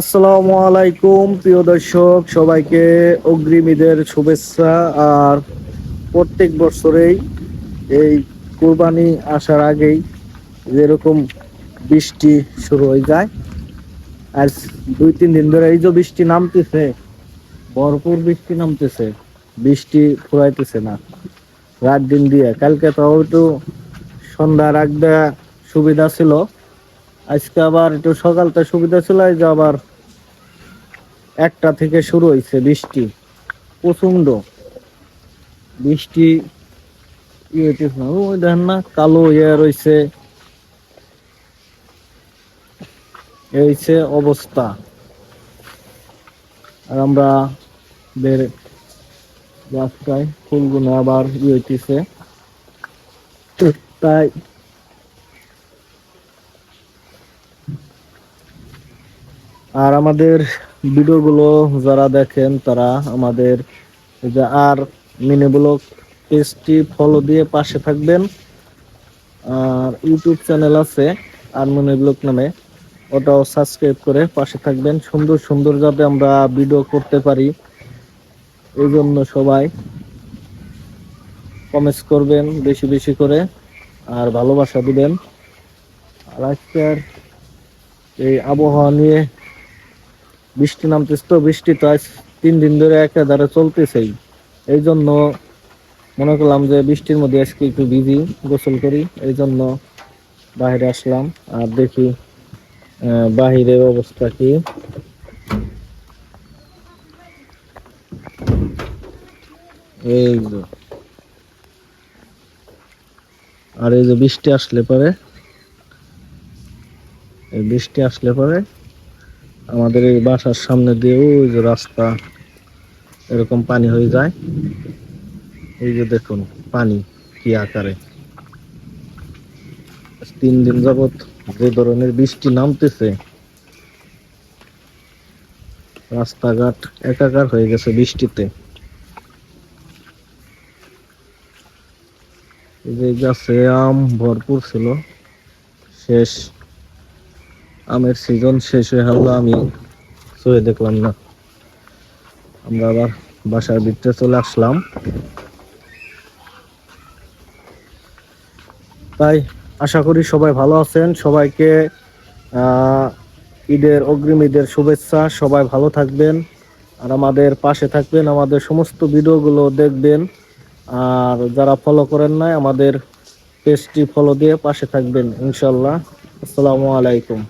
আসসালামু আলাইকুম, প্রিয় দর্শক, সবাইকে অগ্রিম ঈদের শুভেচ্ছা। আর প্রত্যেক বছরেই এই কুরবানি আসার আগেই যেরকম বৃষ্টি শুরু হয়ে যায়, আর দুই, তিন দিন ধরে এই যে বৃষ্টি নামতেছে, ভরপুর বৃষ্টি নামতেছে, বৃষ্টি ফুরাইতেছে না। রাত দিন দিয়ে। কালকে তাও একটু সন্ধ্যার আগটা সুবিধা ছিল আজকে আবার একটু সকালটা সুবিধা ছিল যে আবার একটা থেকে শুরু হয়েছে বৃষ্টি প্রচণ্ড বৃষ্টি দেখেন না, কালো ইয়ে রয়েছে। এই হচ্ছে অবস্থা। আর আমরা বের রাস্তায় ফুলগুলো আবার ইয়ে হইতেছে। তাই আর আমাদের ভিডিওগুলো যারা দেখেন, তারা আমাদের যে আর মিনি ব্লগ পেজটি ফলো দিয়ে পাশে থাকবেন। আর ইউটিউব চ্যানেল আছে আর মিনি নামে। ওটাও সাবস্ক্রাইব করে পাশে থাকবেন। সুন্দর সুন্দর যাতে আমরা ভিডিও করতে পারি। এই জন্য সবাই কমেন্টস করবেন বেশি বেশি করে আর ভালোবাসা দিবেন। আর আজকের এই আবহাওয়া নিয়ে বৃষ্টি নামতেছে তো, বৃষ্টি তো আজ তিন দিন ধরে একেবারে চলতেছেই এই জন্য মনে করলাম যে বৃষ্টির মধ্যে আজকে একটু বিজি গোসল করি এই জন্য বাইরে আসলাম আর দেখি বাহিরের অবস্থা কি এই যে। আর এই যে বৃষ্টি আসলে পরে বৃষ্টি আসলে পরে আমাদের এই বাসার সামনে দিয়ে ওই যে রাস্তা, এরকম পানি হয়ে যায়। এই যে দেখুন পানি কি আকারে। তিন দিন যাবত যে ধরনের বৃষ্টি নামতেছে, রাস্তাঘাট একাকার হয়ে গেছে বৃষ্টিতে। যে গাছে আম ভরপুর ছিল, শেষ। আমের সিজন শেষ হয়ে হলো আমি সয়ে দেখলাম না। আমরা আবার বাসার ভিতরে চলে আসলাম। তাই আশা করি সবাই ভালো আছেন। সবাইকে ঈদের, অগ্রিম ঈদের শুভেচ্ছা। সবাই ভালো থাকবেন। আর আমাদের পাশে থাকবেন, আমাদের সমস্ত ভিডিওগুলো দেখবেন। আর যারা ফলো করেন নাই, আমাদের পেজটি ফলো দিয়ে পাশে থাকবেন ইনশাল্লাহ আসসালামু আলাইকুম।